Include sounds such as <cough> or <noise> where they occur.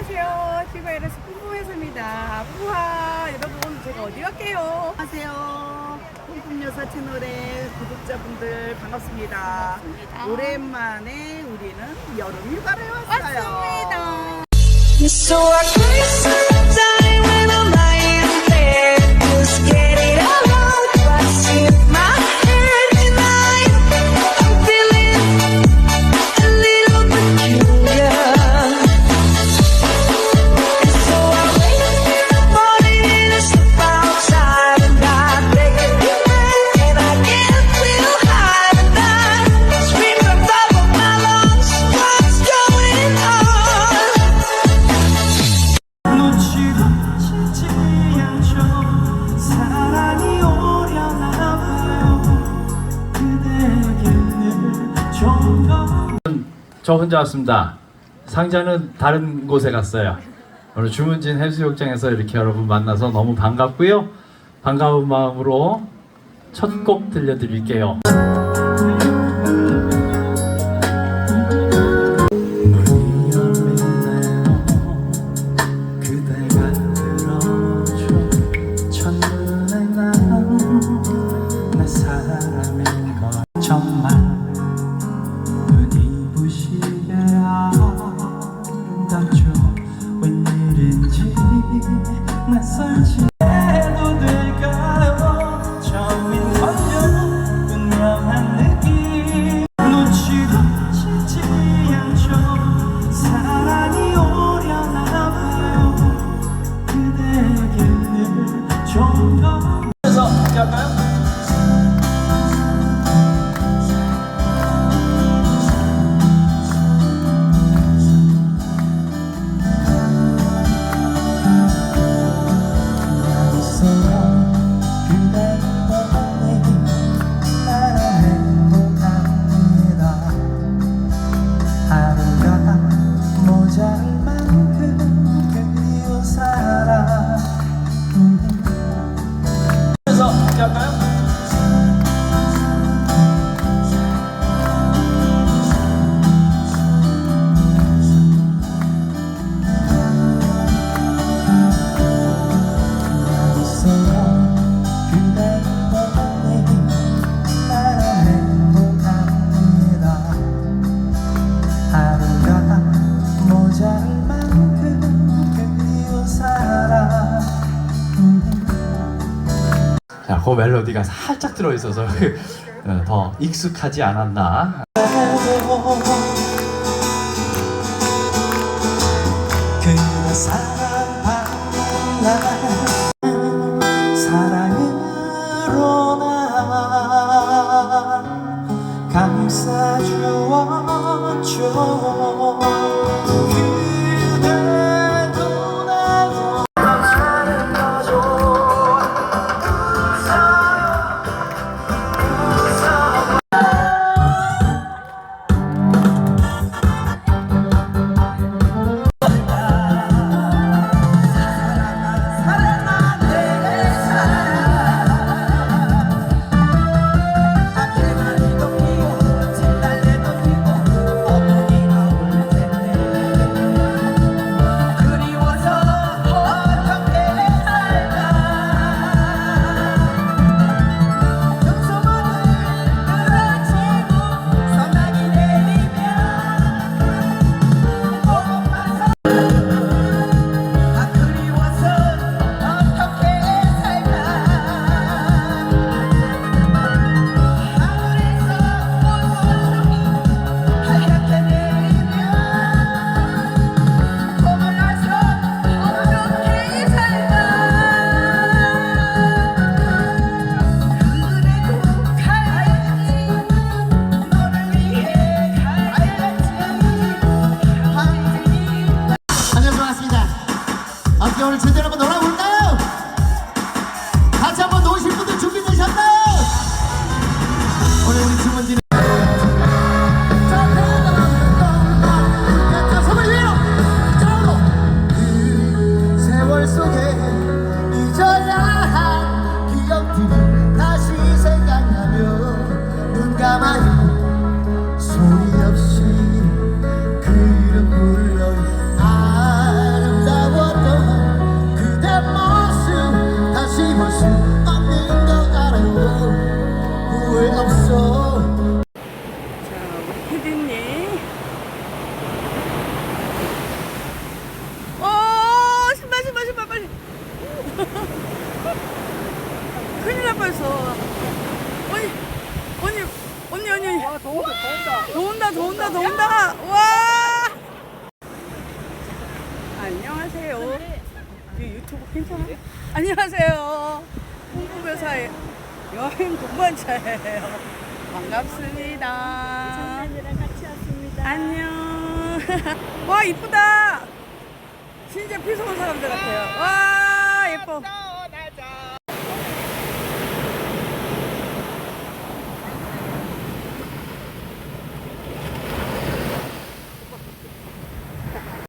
안녕하세요. 티바이러스 뿜뿜여사입니다. 우와, 여러분, 제가 어디 갈게요? 안녕하세요. 뿜뿜여사 채널의 구독자분들 반갑습니다. 반갑습니다. 오랜만에 우리는 여름 휴가를 왔어요. 왔습니다. 저 혼자 왔습니다. 상자는 다른 곳에 갔어요. 오늘 주문진 해수욕장에서 이렇게 여러분 만나서 너무 반갑고요. 반가운 마음으로 첫 곡 들려드릴게요. 웬일 그 멜로디가 살짝 들어있어서 어, 더 익숙하지 않았나. 그대 사랑받는 어떻게 오늘 제대로 한번 놀아볼까요? 안녕하세요 유튜브 괜찮아? 안녕하세요 홍보회사에 여행 동반자예요. 반갑습니다. 장난이랑 같이 왔습니다. 안녕. <laughs> 와 이쁘다. 진짜 온 사람들 같아요. 와 예뻐.